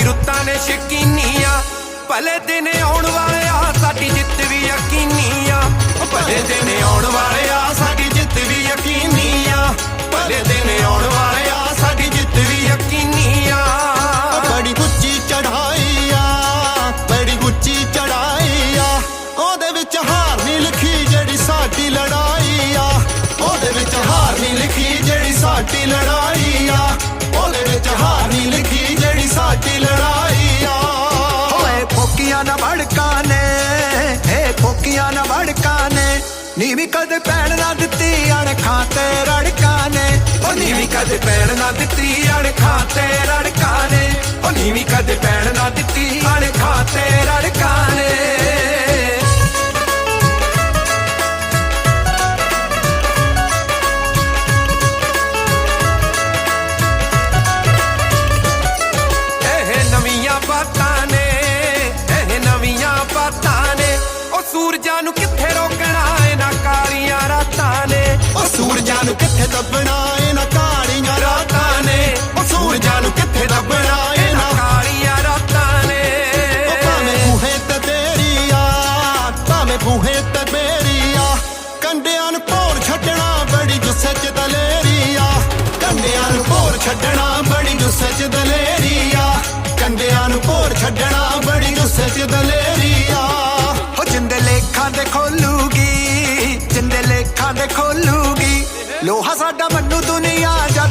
ਰੁੱਤਾਂ ਨੇ ਸ਼ਕੀਨੀਆਂ। ਭਲੇ ਦਿਨ ਆਉਣ ਵਾਲੇ ਆ, ਸਾਡੀ ਜਿੱਤ ਵੀ ਯਕੀਨੀ ਆ ਭਲੇ ਦਿਨ ਆਉਣ ਵਾਲੇ ਆ, ਸਾਡੀ ਜਿੱਤ ਵੀ ਯਕੀਨੀ ਆ ਭਲੇ ਦਿਨ ਆਉਣ ਵਾਲੇ ਆ, ਸਾਡੀ ਜਿੱਤ ਵੀ ਯਕੀਨੀ ਆ ਬੜੀ ਉੱਚੀ ਚੜਾਈ ਆ, ਬੜੀ ਉੱਚੀ ਚੜਾਈ ਆ। ਉਹਦੇ ਵਿੱਚ ਹਾਰ ਨਹੀਂ ਲਿਖੀ ਜਿਹੜੀ ਸਾਡੀ ਲੜਾਈ ਆ। ਉਹਦੇ ਵਿੱਚ ਹਾਰ ਨਹੀਂ ਲਿਖੀ ਜਿਹੜੀ ਸਾਡੀ ਲੜਾਈ ਆ। ਉਹਦੇ ਵਿੱਚ ਹਾਰ ਨਹੀਂ ਲਿਖੀ ਜਿਹੜੀ ਲੜਾਈ ਆ। ਓਏ ਫੋਕੀਆਂ ਨਾ ਭੜਕਾਂ ਨੇ ਏ ਫੋਕੀਆਂ ਨਾ ਭੜਕਾਂ ਨੇ ਨੀ ਵੀ ਕਦੇ ਪੈਣ ਨਾ ਦਿੱਤੀ ਅਣਖਾਂ ਤੇ ਰੜਕਾਂ ਨੇ। ਉਹ ਵੀ ਕਦੇ ਪੈਣ ਨਾ ਦਿੱਤੀ ਅਣਖਾਂ ਤੇ ਰੜਕਾਂ ਸੂਰਜਾਂ ਨੂੰ ਕਿੱਥੇ ਰੋਕਣਾ? ਇਹਨਾਂ ਕਾਲੀਆਂ ਰਾਤਾਂ ਨੇ। ਉਹ ਸੂਰਜਾਂ ਨੂੰ ਕਿੱਥੇ ਦੱਬਣਾ? ਇਹਨਾਂ ਕਾਲੀਆਂ ਰਾਤਾਂ ਨੇ। ਉਹ ਸੂਰਜਾਂ ਨੂੰ ਕਿੱਥੇ ਦੱਬਣਾ? ਇਹਨਾਂ ਕਾਲੀਆਂ ਰਾਤਾਂ ਨੇ। ਉਹ ਭਾਵੇਂ ਬੂਹੇ ਤੇ ਤੇਰੀ ਆ ਭਾਵੇਂ ਬੂਹੇ ਤੇ ਮੇਰੀ ਆ। ਕੰਡਿਆਂ ਨੂੰ ਭੋਰ ਛੱਡਣਾ ਬੜੀ ਗੁੱਸੇ ਚ ਦਲੇਰੀ ਆ। ਕੰਡਿਆਂ ਨੂੰ ਭੋਰ ਛੱਡਣਾ ਬੜੀ ਗੁੱਸੇ ਚ ਦਲੇਰੀ ਆ। ਕੰਡਿਆਂ ਨੂੰ ਭੋਰ ਛੱਡਣਾ ਬੜੀ ਗੁੱਸੇ ਚ ਦਲੇਰੀ ਲੋਹਾ ਸਾਡਾ ਮੰਨੂ ਦੁਨੀਆ ਜਦ